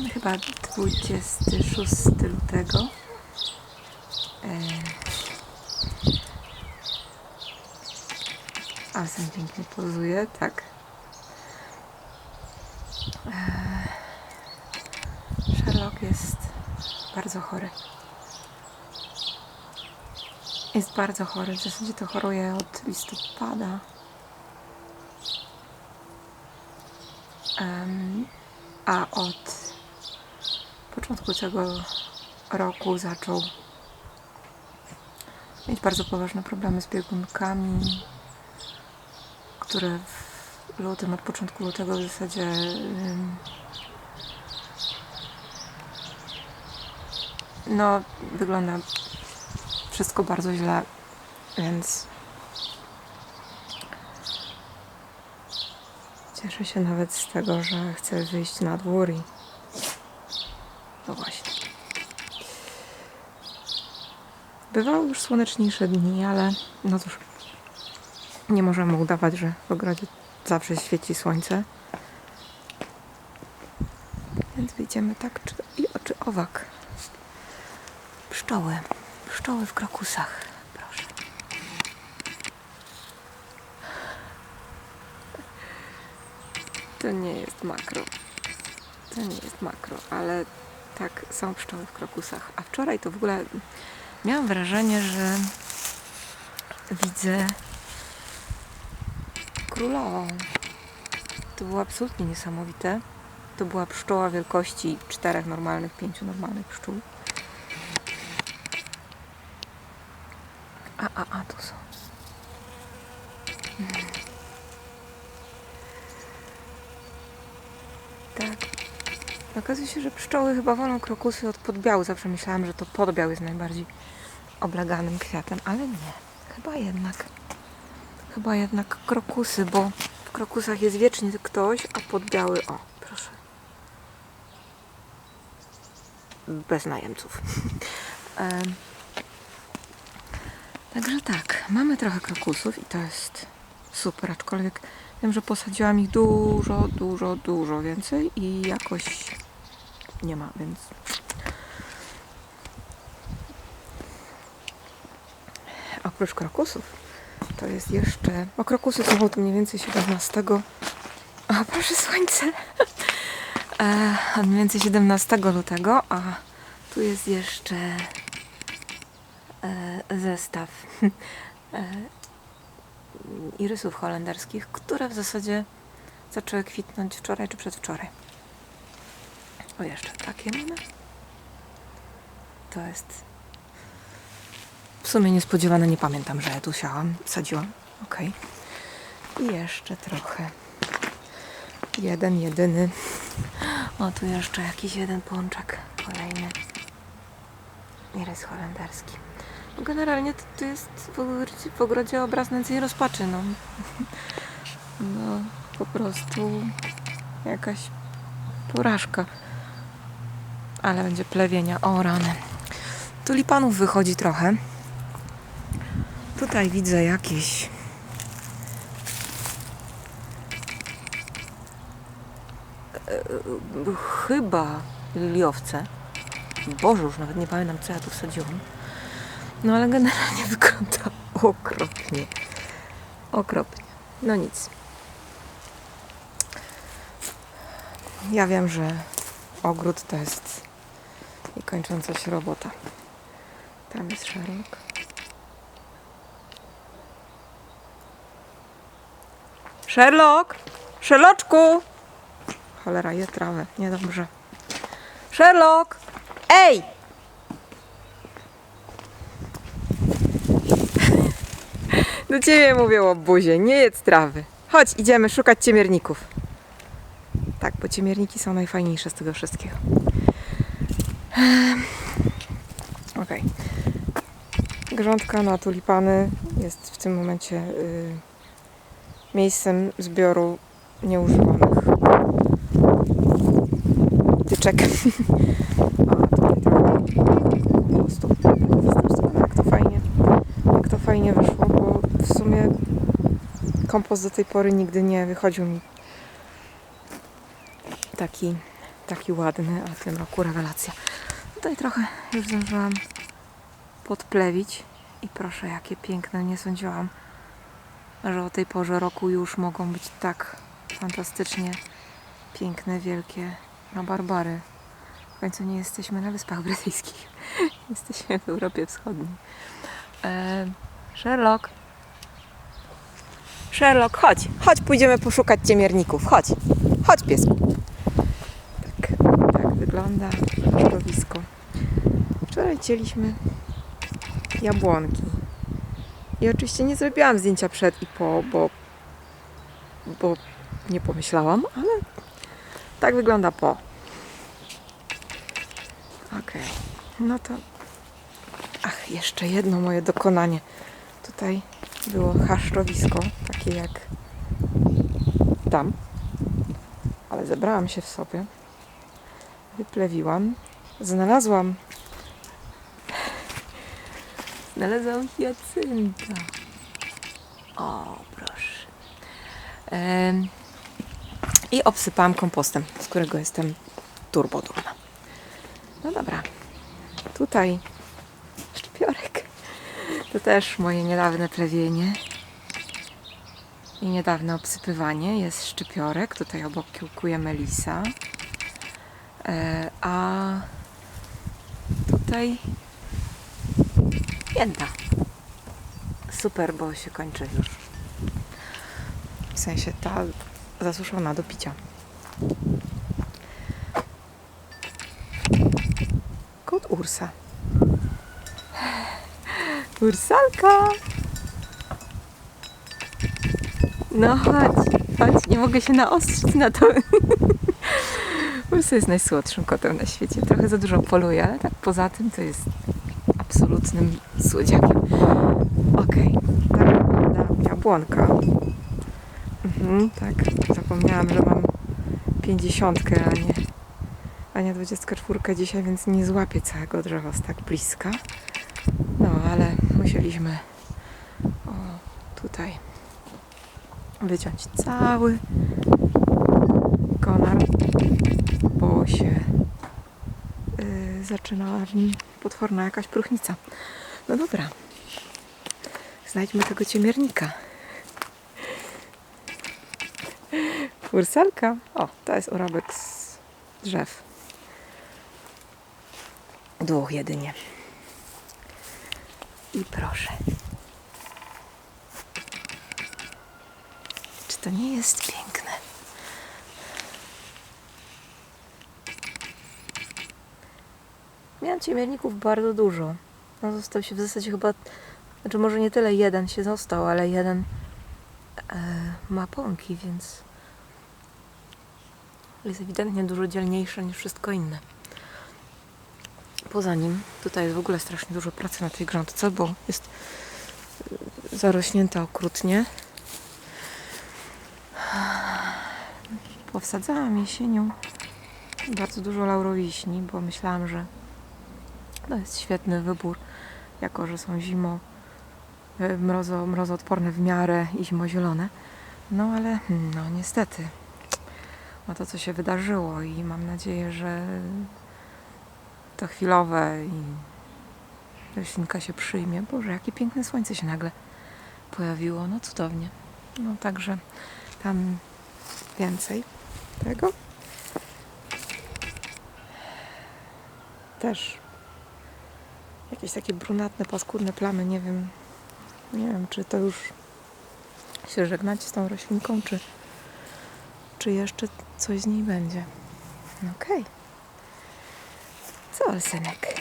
Mamy chyba 26 lutego. E... A sen pięknie pozuje, tak. E... Sherlock jest bardzo chory. Jest bardzo chory. W zasadzie to choruje od listopada. Em, a od początku tego roku zaczął mieć bardzo poważne problemy z biegunkami, które w lutym, od początku lutego w zasadzie no wygląda wszystko bardzo źle, więc cieszę się nawet z tego, że chcę wyjść na dwór i no właśnie. Bywały już słoneczniejsze dni, ale no cóż, nie możemy udawać, że w ogrodzie zawsze świeci słońce. Więc wyjdziemy tak czy, i oczy owak. Pszczoły. Pszczoły w krokusach. Proszę. To nie jest makro. To nie jest makro, ale tak, są pszczoły w krokusach. A wczoraj to w ogóle miałam wrażenie, że widzę królową. To było absolutnie niesamowite. To była pszczoła wielkości czterech normalnych, pięciu normalnych pszczół. A, a, a, tu są. Mm. Tak. Okazuje się, że pszczoły chyba wolą krokusy od podbiału. Zawsze myślałam, że to podbiał jest najbardziej obleganym kwiatem, ale nie. Chyba jednak. Chyba jednak krokusy, bo w krokusach jest wiecznie ktoś, a podbiały, o, proszę. Bez najemców. Em, Także tak, mamy trochę krokusów i to jest super, aczkolwiek wiem, że posadziłam ich dużo, dużo, dużo więcej i jakoś nie ma, więc oprócz krokusów to jest jeszcze, o krokusy są od mniej więcej 17 o proszę słońce e, od mniej więcej 17 lutego, a tu jest jeszcze e, zestaw e, irysów holenderskich, które w zasadzie zaczęły kwitnąć wczoraj czy przedwczoraj. O, jeszcze takie mamy. To jest w sumie niespodziewane, nie pamiętam, że ja tu siałam, sadziłam. Ok. I jeszcze trochę. Jeden, jedyny. O, tu jeszcze jakiś jeden pączek. Kolejny. Irys holenderski. No Generalnie to, to jest w ogrodzie, w ogrodzie obraz nędzy rozpaczy. No. no, po prostu jakaś porażka. Ale będzie plewienia. O, rany. Tulipanów wychodzi trochę. Tutaj widzę jakieś e, chyba liliowce. Boże, już nawet nie pamiętam, co ja tu wsadziłam. No ale generalnie wygląda okropnie. Okropnie. No nic. Ja wiem, że ogród to jest niekończąca się robota. Tam jest Sherlock. Sherlock! Sherloczku! Cholera, je trawę. Niedobrze. Sherlock! Ej! Do ciebie mówię o buzie, nie jedz trawy. Chodź, idziemy szukać ciemierników. Tak, bo ciemierniki są najfajniejsze z tego wszystkiego. Ehm, Okej. Grządka na tulipany jest w tym momencie y, miejscem zbioru nieużywanych tyczek. A tutaj trochę po jak to fajnie, jak to fajnie wyszło, bo w sumie kompost do tej pory nigdy nie wychodził mi taki, taki ładny, a tym roku rewelacja. Tutaj trochę już zdążyłam podplewić i proszę, jakie piękne, nie sądziłam, że o tej porze roku już mogą być tak fantastycznie piękne, wielkie rabarbary. W końcu nie jesteśmy na Wyspach Brytyjskich. Jesteśmy w Europie Wschodniej. Eee, Sherlock. Sherlock, chodź. Chodź, pójdziemy poszukać ciemierników. Chodź. Chodź, piesku. Tak, tak wygląda środowisko. Wczoraj cieliśmy jabłonki. I oczywiście nie zrobiłam zdjęcia przed i po, bo, bo nie pomyślałam, ale tak wygląda po. Okej, no to. Ach, jeszcze jedno moje dokonanie. Tutaj było chaszczowisko, takie jak tam, ale zebrałam się w sobie, wyplewiłam, znalazłam. Znalazłam hiacynta. O, proszę. I obsypałam kompostem, z którego jestem turbo dumna. No dobra. Tutaj szczypiorek. To też moje niedawne plewienie. I niedawne obsypywanie. Jest szczypiorek. Tutaj obok kiełkuje melisa. E, a tutaj pięta. Super, bo się kończy już. W sensie ta zasuszona do picia. Kot Ursa. Ursalka! No chodź, chodź, nie mogę się naostrzyć na to. Ursa jest najsłodszym kotem na świecie. Trochę za dużo poluje, ale tak poza tym to jest absolutnym słodziakiem. Okej, tak wygląda jabłonka. Mhm, tak, zapomniałam, że mam pięćdziesiątkę, a nie a nie 24 dzisiaj, więc nie złapię całego drzewa z tak bliska. No, ale musieliśmy o, tutaj wyciąć cały konar, bo się yy, zaczynała potworna jakaś próchnica. No dobra, znajdźmy tego ciemiernika. Ursalka. O, to jest urobek z drzew. Dwóch jedynie. I proszę. Czy to nie jest piękne? Miałam ciemierników bardzo dużo. No został się w zasadzie chyba, znaczy może nie tyle jeden się został, ale jeden e, ma pąki, więc jest ewidentnie dużo dzielniejsze niż wszystko inne. Poza nim, tutaj jest w ogóle strasznie dużo pracy na tej grządce, bo jest y, zarośnięta okrutnie. Powsadzałam jesienią bardzo dużo laurowiśni, bo myślałam, że to jest świetny wybór, jako że są zimo y, mrozo, mrozoodporne w miarę i zimozielone. No ale hmm, no niestety na to, co się wydarzyło i mam nadzieję, że to chwilowe i roślinka się przyjmie. Boże, jakie piękne słońce się nagle pojawiło. No cudownie. No także tam więcej tego. Też jakieś takie brunatne, paskudne plamy. Nie wiem, nie wiem, czy to już się żegnać z tą roślinką, czy, czy jeszcze coś z niej będzie. Okej. Co, synek?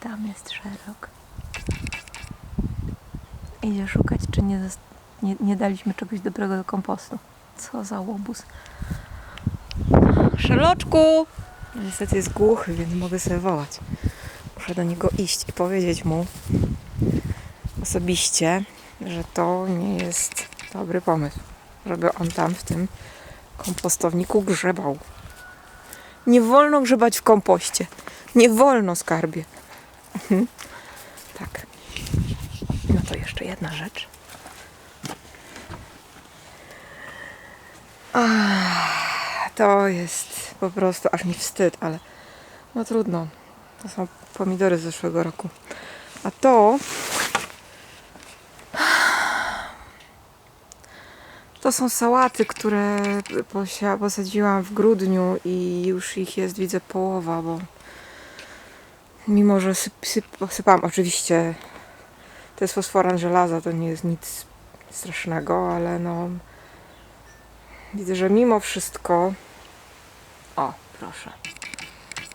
Tam jest szerok. Idzie szukać, czy nie, nie, nie daliśmy czegoś dobrego do kompostu. Co za łobuz. Szeroczku! Niestety jest głuchy, więc mogę sobie wołać. Muszę do niego iść i powiedzieć mu osobiście, że to nie jest dobry pomysł, żeby on tam w tym kompostowniku grzebał. Nie wolno grzebać w kompoście. Nie wolno, skarbie. Mhm. Tak. No to jeszcze jedna rzecz. Ach, to jest po prostu aż mi wstyd, ale no trudno. To są pomidory z zeszłego roku. A to to są sałaty, które posadziłam w grudniu i już ich jest widzę połowa, bo mimo, że syp, syp, oczywiście to jest fosforan żelaza, to nie jest nic strasznego, ale no widzę, że mimo wszystko o, proszę.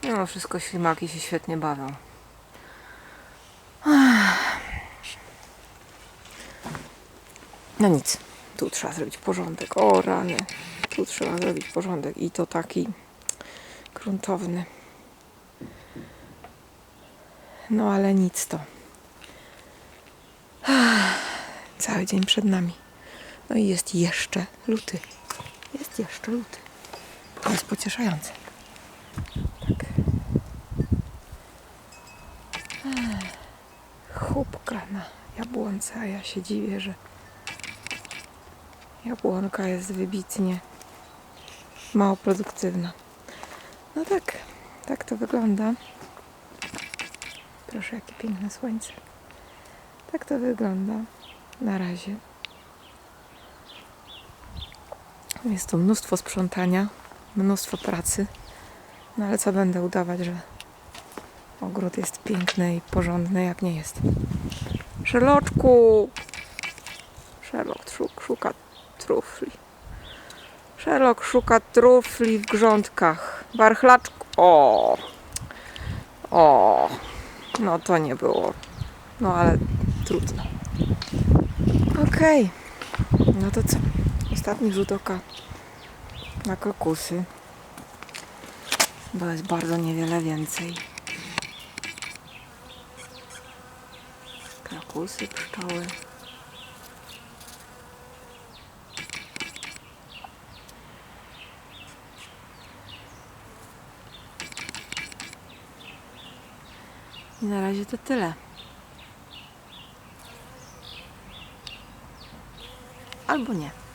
Mimo wszystko ślimaki się świetnie bawią. No nic, tu trzeba zrobić porządek, o rany. Tu trzeba zrobić porządek. I to taki gruntowny. No ale nic to. Cały dzień przed nami. No i jest jeszcze luty. Jeszcze luty. To jest pocieszające. Tak. Chłopka na jabłonce, a ja się dziwię, że jabłonka jest wybitnie mało produktywna. No tak, tak to wygląda. Proszę, jakie piękne słońce. Tak to wygląda na razie. Jest tu mnóstwo sprzątania, mnóstwo pracy. No ale co będę udawać, że ogród jest piękny i porządny, jak nie jest. Sherloczku! Sherlock szuk, szuka trufli. Sherlock szuka trufli w grządkach. Barchlaczku. O! O! No to nie było. No ale trudno. Okej. No to co? Ostatni rzut oka na krokusy. Bo jest bardzo niewiele więcej. Krokusy, pszczoły. I na razie to tyle. Albo nie.